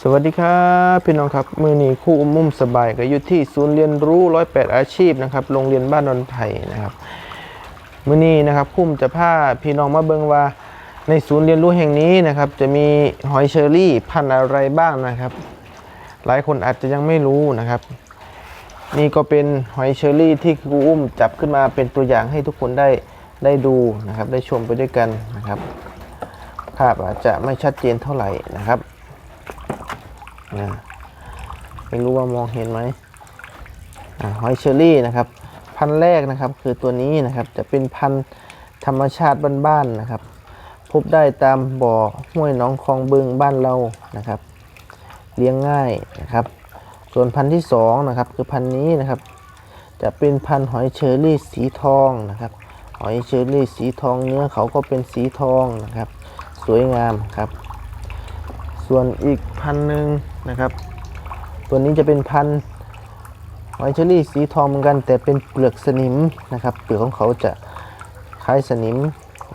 สวัสดีครับพี่น้องครับมือนี้คู่อุ้มมุ่มสบายก็อยู่ที่ศูนย์เรียนรู้ร้อยแปดอาชีพนะครับโรงเรียนบ้านนนไผ่นะครับมือนี้นะครับคุ่มจะพาพี่น้องมาเบิงว่าในศูนย์เรียนรู้แห่งนี้นะครับ จะมีหอยเชอรี่พันธุ์อะไรบ้างนะครับ หลายคนอาจจะยังไม่รู้นะครับ นี่ก็เป็นหอยเชอรี่ที่ครูอุ้มจับขึ้นมาเป็นตัวอย่างให้ทุกคนได้ได้ดูนะครับ ได้ชมไปด้วยกันนะครับภาพอาจจะไม่ชัดเจนเท่าไหร่นะครับ นะไม่รู้ว่ามองเห็นไหมหอยเชอรี่นะครับ พันแรกนะครับคือตัวนี้นะครับจะเป็นพันธรรมชาติบ้านๆนะครับ พบได้ตามบ่อห้วยหนองคลองบึงบ้านเรานะครับ เลี้ยงง่ายนะครับ ส่วนพันที่สองนะครับคือพันนี้นะครับ จะเป็นพันหอยเชอรี่สีทองนะครับ หอยเชอรี่สีทองเนื้อเขาก็เป็นสีทองนะครับ สวยงามครับ ส่วนอีกพันหนึ่ง นะครับ ตัวนี้จะเป็นพันธุ์หอยเชอรี่สีทองเหมือนกัน แต่เป็นเปลือกสนิมนะครับ เปลือกของเขาจะคล้ายสนิม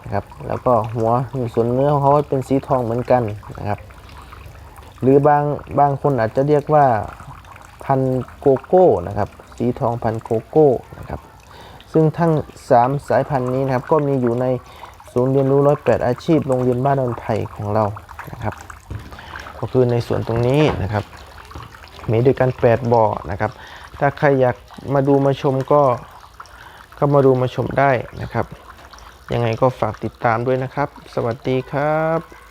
นะครับ แล้วก็หัวส่วนเนื้อของเขาเป็นสีทองเหมือนกันนะครับ หรือบางบางคนอาจจะเรียกว่าพันโกโก้นะครับ สีทองพันโกโก้นะครับ ซึ่งทั้ง 3 สายพันธุ์นี้นะครับ ก็มีอยู่ในศูนย์เรียนรู้ร้อยแปดอาชีพโรงเรียนบ้านดอนไผ่ของเรานะครับ ก็คือในส่วนตรงนี้นะครับ มีด้วยกัน 8บ่อนะครับ ถ้าใครอยากมาดูมาชมก็ก็มาดูมาชมได้นะครับ ยังไงก็ฝากติดตามด้วยนะครับ สวัสดีครับ